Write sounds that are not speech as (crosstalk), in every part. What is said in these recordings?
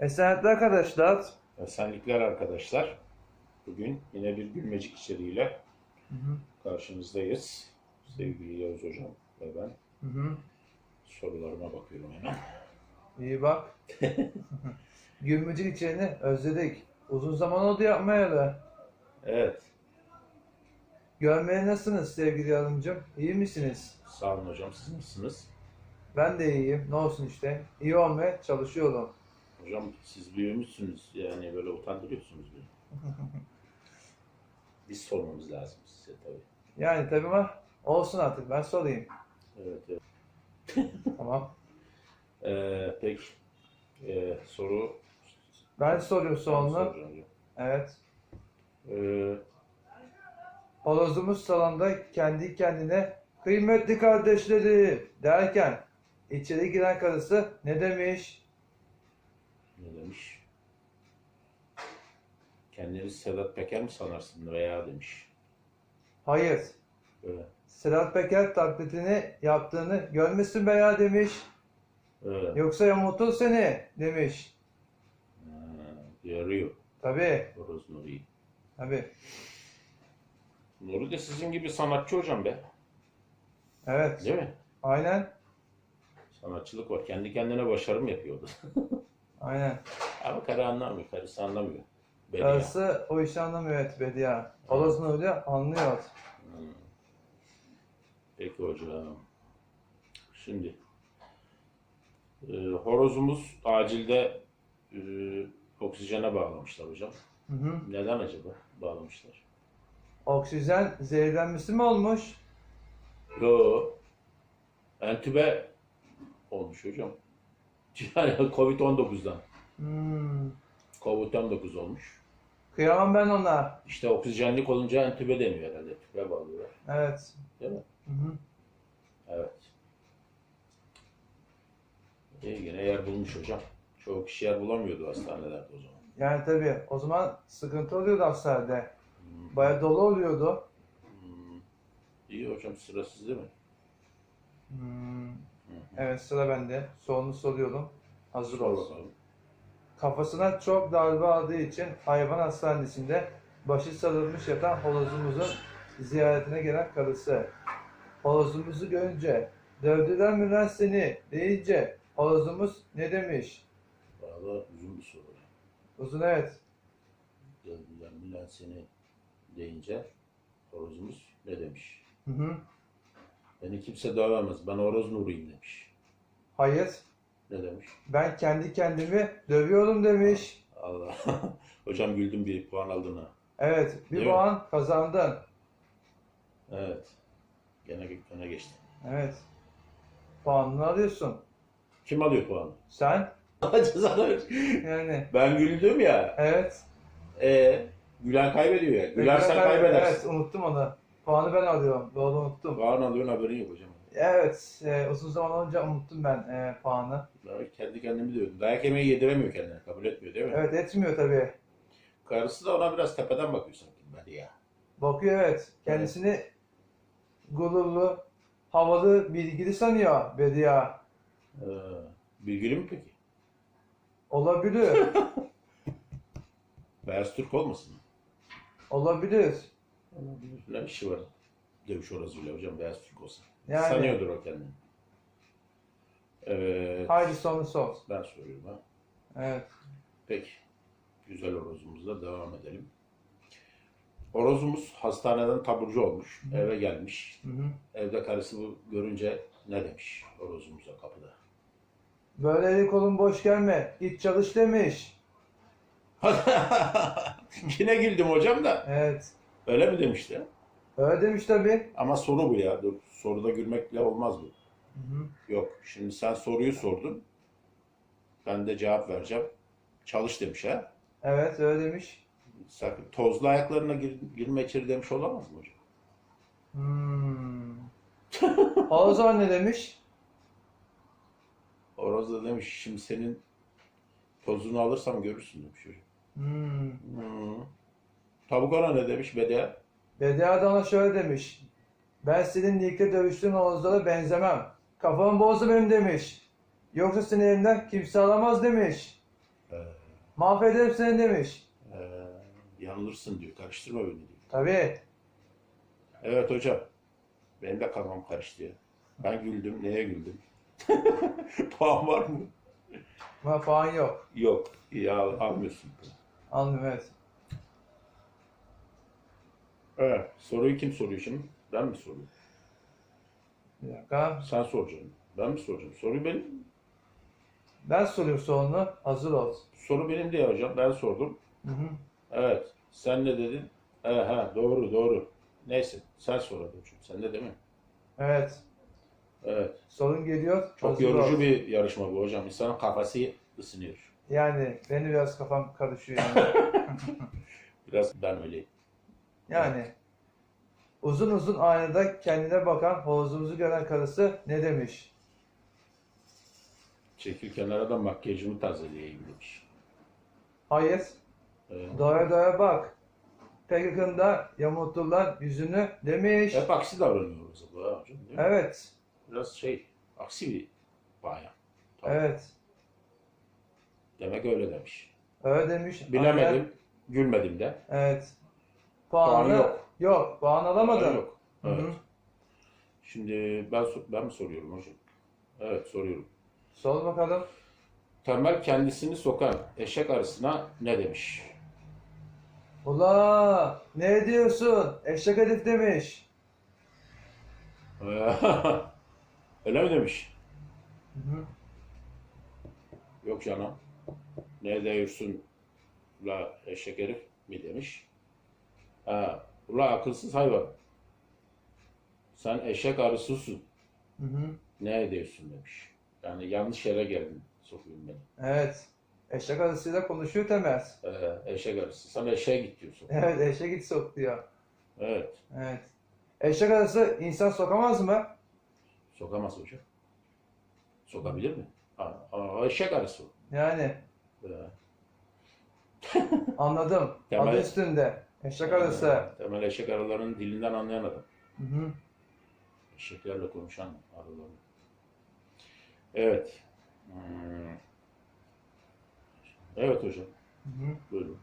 Esenlikler arkadaşlar. Esenlikler arkadaşlar. Bugün yine bir gülmecik içeriğiyle Hı hı. karşınızdayız. Sevgili Yavuz Hocam ve ben Hı hı. sorularıma bakıyorum hemen. İyi bak. (laughs) Gülmücük içeriğini özledik. Uzun zaman oldu yapmayalı. Evet, Görmeye nasılsınız sevgili yardımcım? İyi misiniz? sağ olun hocam. Siz nasılsınız? Ben de iyiyim. Ne olsun işte. İyi olmaya çalışıyorum. Hocam siz büyümüşsünüz. Yani böyle utandırıyorsunuz beni. (laughs) Biz sormamız lazım size tabii. Yani tabii ama olsun artık. Ben sorayım. Evet, evet. (laughs) Tamam. Ee, peki, ee, soru... Ben soruyorum sorunu. soracağım hocam. Evet. Ee, Horozumuz salonda kendi kendine kıymetli kardeşleri derken içeri giren karısı ne demiş? Ne demiş? Kendini Sedat Peker mi sanarsın veya demiş. Hayır. Böyle. Sedat Peker taklitini yaptığını görmüşsün veya demiş. Öyle. Yoksa yamultur seni demiş. Ha, yarıyor. Tabii. Horoz Nuri'yi. Tabii. Nuri de sizin gibi sanatçı hocam be. Evet. Değil mi? Aynen. Sanatçılık var. Kendi kendine başarı mı yapıyordu? (laughs) Aynen. Ama karı anlamıyor. Karısı anlamıyor. Beni Karısı o işi anlamıyor evet Bediye. Horozunu öyle anlıyor. Hmm. Peki hocam. Şimdi e, horozumuz acilde e, oksijene bağlamışlar hocam. Hı hı. Neden acaba bağlamışlar? Oksijen zehirlenmesi mi olmuş? Yo. Entübe olmuş hocam. Yani (laughs) Covid-19'dan. Hmm. Covid-19 olmuş. Kıyamam ben ona. İşte oksijenlik olunca entübe deniyor herhalde. Tübe bağlıyorlar. Evet. Değil mi? Hı hı. Evet. İyi yine yer bulmuş hocam. Çoğu kişi yer bulamıyordu hastanelerde o zaman. Yani tabii o zaman sıkıntı oluyordu hastanede. Hmm. Baya dolu oluyordu. Hmm. İyi hocam sırasız değil mi? Hmm. Evet sıra bende. Sorunu soruyorum. Hazır Sor ol. bakalım. Kafasına çok darbe aldığı için hayvan hastanesinde başı sarılmış yatan horozumuzun ziyaretine gelen karısı. Horozumuzu görünce dövdüler mi lan seni deyince horozumuz ne demiş? Valla uzun bir soru. Uzun evet. Dövdüler Milan seni deyince horozumuz ne demiş? Hı hı. Beni kimse dövemez. Ben horoz nuruyum demiş. Hayır. Ne demiş? Ben kendi kendimi dövüyorum demiş. Allah. (laughs) hocam güldüm bir puan aldın ha. Evet. Bir Değil mi? puan kazandın. Evet. Gene öne geçti. Evet. Puanını alıyorsun. Kim alıyor puanı? Sen (laughs) yani Ben güldüm ya. evet. E Gülen kaybediyor ya. Gülersen Evet, kaybedersin. unuttum onu. Puanı ben alıyorum. Doğru unuttum. Puan alıyorsun haberin yok hocam. Evet. E, uzun zaman önce unuttum ben e, puanı. Ben kendi kendimi diyordum. Dayak yemeği yediremiyor kendine. Kabul etmiyor değil mi? Evet etmiyor tabii. Karısı da ona biraz tepeden bakıyor sanki. Hadi ya. Bakıyor evet. Kendisini gururlu, havalı, bilgili sanıyor Bediye. Ee, bilgili mi peki? Olabilir. (laughs) Beyaz Türk olmasın? Olabilir. Olabilir. Ne işi var? Dövüş orasıyla hocam Beyaz Türk olsa. Yani. Sanıyordur o kendini. Evet. Haydi sonu sor. Ben soruyorum ha. Evet. Peki. Güzel horozumuzla devam edelim. Horozumuz hastaneden taburcu olmuş. Eve gelmiş. Hı hı. Evde karısı bu görünce ne demiş horozumuza kapıda? Böyle eli kolun boş gelme. Git çalış demiş. (laughs) Yine güldüm hocam da. Evet. Öyle mi demişti? Öyle demiş tabii. Ama soru bu ya. Dur. Soruda gülmekle olmaz bu. Hı hı. Yok. Şimdi sen soruyu sordun. Ben de cevap vereceğim. Çalış demiş ha. Evet öyle demiş. Sakın tozlu ayaklarına gir, girme içeri demiş olamaz mı hocam? Hmm. o zaman ne demiş? Horoz da demiş şimdi senin tozunu alırsam görürsün demiş hocam. Hmm. Hmm. Tavuk ona ne demiş Bedia? Bediye de ona şöyle demiş. Ben senin ligde dövüştüğün Oğuzlara benzemem. Kafamı bozdu benim demiş. Yoksa seni elimden kimse alamaz demiş. Ee, Mahvederim seni demiş. ee, yanılırsın diyor. Karıştırma beni diyor. Tabii. Evet hocam. Benim de kafam karıştı ya. Ben güldüm. Neye güldüm? (laughs) Puan var mı? Ama falan yok. Yok. Al, almıyorsun. Anladım evet. Evet. Soruyu kim soruyor şimdi? Ben mi soruyorum? Bir dakika. Sen soracaksın. Ben mi soracağım? Soru benim. Ben soruyorum sorunu. Hazır ol. Soru benim diye hocam. Ben sordum. Hı hı. Evet. Sen ne dedin? He, ha, doğru doğru. Neyse. Sen sor hocam. Sen de değil mi? Evet. Evet. Sorun geliyor. Çok hazır yorucu ol. bir yarışma bu hocam. İnsanın kafası ısınıyor. Yani benim biraz kafam karışıyor yani. (laughs) Biraz ben öyleyim. Yani. Uzun uzun aynada kendine bakan horozumuzu gören karısı ne demiş? Çekil kenara da makyajımı tazeleyeyim demiş. Hayır. Ee, Doya doya bak. Pek yakında yamulturlar yüzünü demiş. hep aksi davranıyoruz ha hocam. değil mi? Evet. Biraz şey, aksi bir bayan. Tamam. Evet. Demek öyle demiş. Öyle demiş. Bilemedim, Aynen. gülmedim de. Evet. Puan Puanı yok. Yok. Puan alamadım. Yok. Hı Evet. hı. Şimdi ben ben mi soruyorum hocam? Evet soruyorum. Sor bakalım. Tembel kendisini sokan eşek arısına ne demiş? Ula ne diyorsun? Eşek herif demiş. (laughs) Öyle mi demiş? Hı hı. Yok canım. Ne diyorsun la eşek herif mi demiş? Ha, ula akılsız hayvan. Sen eşek arısısın. Hı hı. Ne ediyorsun demiş. Yani yanlış yere geldin sokuyorum beni. Evet. Eşek arısıyla konuşuyor Temel. Ee, eşek arısı. Sen eşeğe git diyorsun. Evet eşek git sok diyor. Evet. Evet. Eşek arısı insan sokamaz mı? Sokamaz hocam. Sokabilir mi? Ha, ama eşek arısı. o. Yani Ee, anladım. Temel- Adı üstünde. Eşek arısı. Temel eşek arılarının dilinden anlayan adam. Hı hı. Eşeklerle konuşan arılar. Evet. Hmm. Evet hocam. Hı hı. Buyurun.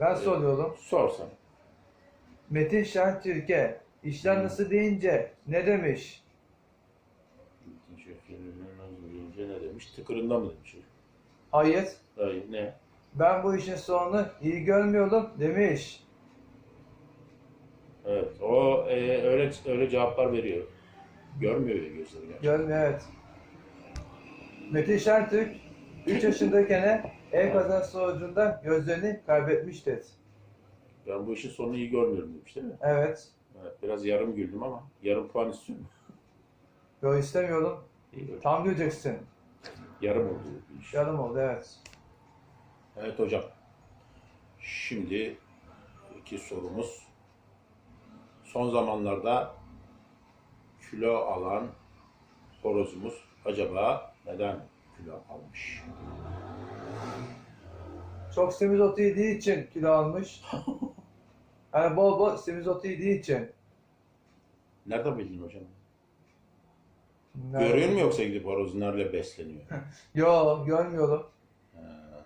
Ben Evet. soruyorum. Sorsan. Metin Şen Türkiye işler nasıl deyince ne demiş? Önce ne demiş? Tıkırında mı demiş? Hayır. Hayır ne? Ben bu işin sonunu iyi görmüyorum demiş. Evet. O e, öyle öyle cevaplar veriyor. Görmüyor ya gözleri gerçekten. Görmüyor evet. Metin Şentürk 3 yaşındayken ev kazası sonucunda gözlerini kaybetmiştir. Ben bu işin sonunu iyi görmüyorum demiş değil mi? Evet. Evet, biraz yarım güldüm ama yarım puan istiyorum. Yo istemiyorum. İyi. Tam güleceksin. Yarım oldu bu iş. Yarım oldu evet. Evet hocam. Şimdi iki sorumuz. Son zamanlarda kilo alan horozumuz acaba neden kilo almış? Çok semizotu yediği için kilo almış. (laughs) Yani bol bol semizotu yediği için. Nereden bildin hocam? Nerede? Görüyor mu yoksa gidip horoz nerede besleniyor? (laughs) Yo görmüyorum.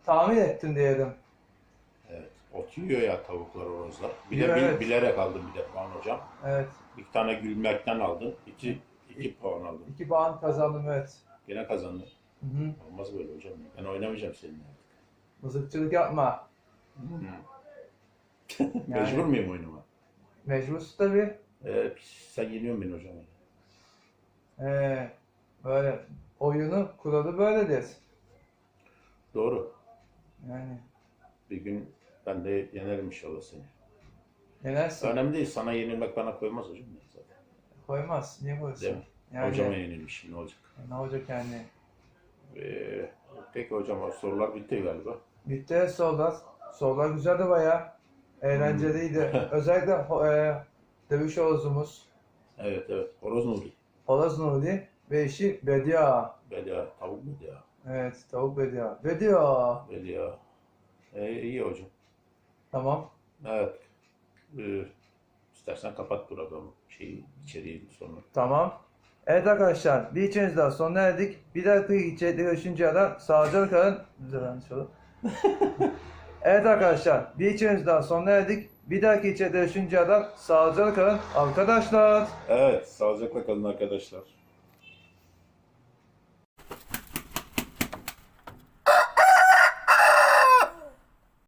Tahmin ettim diyelim. evet. Ot yiyor ya tavuklar, horozlar. Bir de Yiyor, bil- evet. bilerek aldım bir de puan hocam. Evet. Bir tane gülmekten aldın. iki, iki puan aldın. 2 puan kazandım evet. Gene kazandın. Hı hı. Olmaz böyle hocam. Ben oynamayacağım seninle. Mızıkçılık yapma. (laughs) Yani- Mecbur muyum oynama? Mecbursun tabii. Ee, sen yeniyorsun beni hocam. Ee, böyle oyunu kuralı böyledir. Doğru. Yani Bir gün ben de yenerim inşallah seni. yenersin. Önemli değil. Sana yenilmek bana koymaz hocam. Zaten. Koymaz. Niye koysun? Değil mi? Yani, Hocama yenilmişim ne olacak? Ne olacak yani? Ee, peki hocam sorular bitti galiba. Bitti sorular. Sorular güzeldi bayağı. Eğlenceliydi. Hmm. (laughs) Özellikle ho- e, dövüş horozumuz. Evet evet. Horoz Nuri. Horoz Nuri ve eşi Bedia. Bedia. Evet tavuk Bedia. Bedia. Bedia. Ee, iyi hocam. Tamam. Evet. Ee, istersen kapat programı. Şeyi, içeriği sonra. Tamam. Evet arkadaşlar bir içeriğimiz daha sonuna erdik. Bir dahaki içeride görüşünceye kadar sağlıcakla kalın. Yanlış oldu. (laughs) evet arkadaşlar bir içeriğimiz daha sonuna erdik. Bir dahaki içeride görüşünceye kadar sağlıcakla kalın arkadaşlar. Evet, sağlıcakla kalın arkadaşlar.